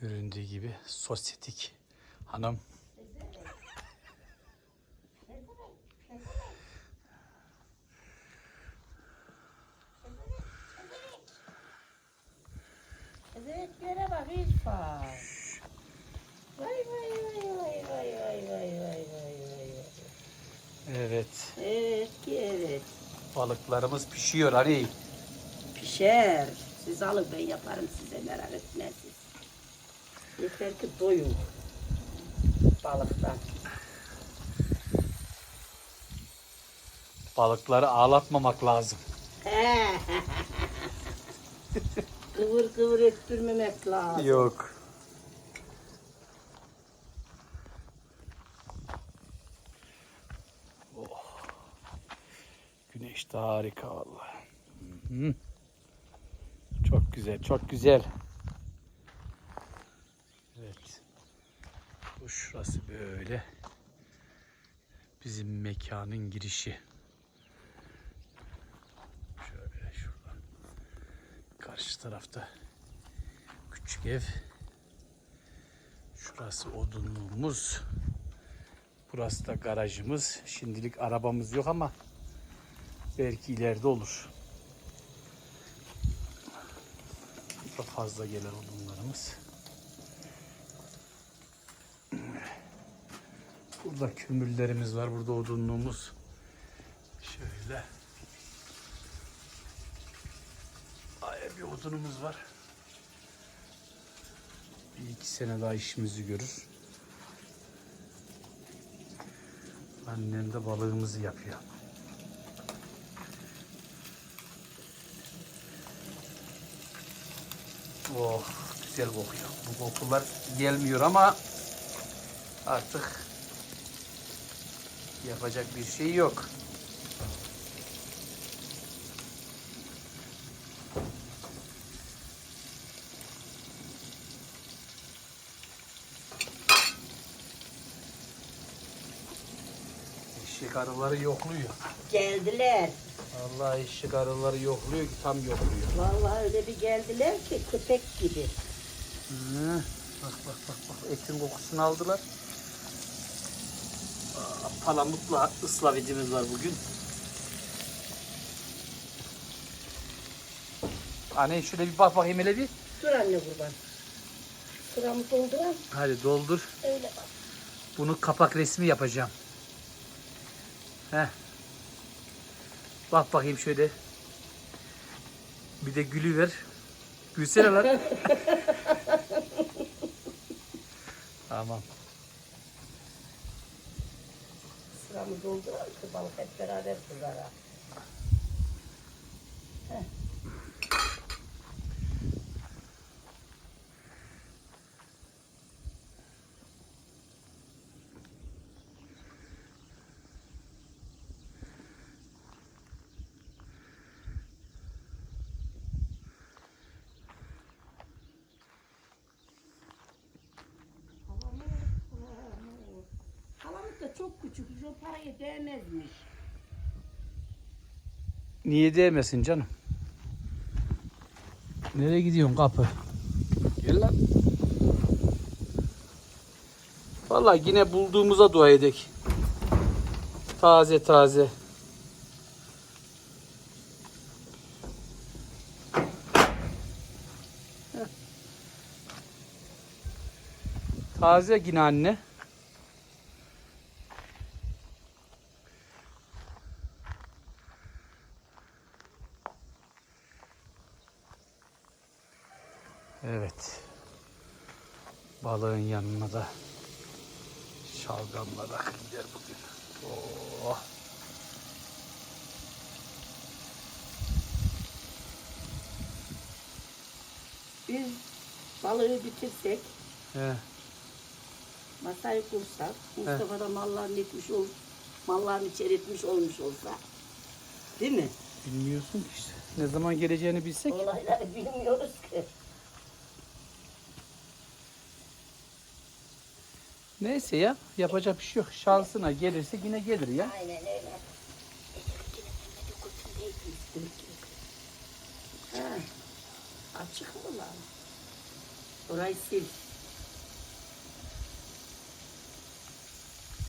Göründüğü gibi sosyetik hanım. Evet göre bak İrfan. Vay vay vay vay vay vay vay vay vay vay. Evet. Evet evet. Balıklarımız pişiyor Ali. Pişer. Siz alın ben yaparım size merak etmeyin. Yeter ki doyun. Balıktan. Balıkları ağlatmamak lazım. kıvır kıvır ettirmemek lazım. Yok. Oh. Güneş de harika vallahi. Hı hı. Çok güzel, çok güzel. Evet. Bu şurası böyle. Bizim mekanın girişi. Şöyle şuradan. Karşı tarafta küçük ev. Şurası odunluğumuz. Burası da garajımız. Şimdilik arabamız yok ama belki ileride olur. Çok fazla gelir odunlarımız. Burada kömürlerimiz var. Burada odunluğumuz. Şöyle. Ay bir odunumuz var. Bir iki sene daha işimizi görür. Annem de balığımızı yapıyor. Oh güzel kokuyor. Bu kokular gelmiyor ama artık yapacak bir şey yok. Eşek arıları yokluyor. Geldiler. Vallahi eşek arıları yokluyor ki tam yokluyor. Vallahi öyle bir geldiler ki köpek gibi. Hı, Bak bak bak bak etin kokusunu aldılar. Palamutla ıslavidimiz var bugün. Anne şöyle bir bak bakayım hele bir. Dur anne kurban. Sıramı dolduran Hadi doldur. öyle bak. Bunu kapak resmi yapacağım. Heh. Bak bakayım şöyle. Bir de gülü ver. Gülsene lan. tamam. Yardımcı oldular ki bana hep beraber bunlara. Çok küçük. O paraya değmezmiş. Niye değmesin canım? Nereye gidiyorsun kapı? Gel lan. Vallahi yine bulduğumuza dua edek. Taze taze. Taze yine anne. Evet. Balığın yanına da şalgamla rakı gider bugün. Oh. Biz balığı bitirsek, He. masayı kursak, Mustafa da mallarını etmiş ol, mallarını içeri etmiş olmuş olsa. Değil mi? Bilmiyorsun ki işte. Ne zaman geleceğini bilsek. Olayları bilmiyoruz ki. Neyse ya yapacak bir şey yok. Şansına gelirse yine gelir ya. Aynen öyle. Açık mı lan? Orayı sil.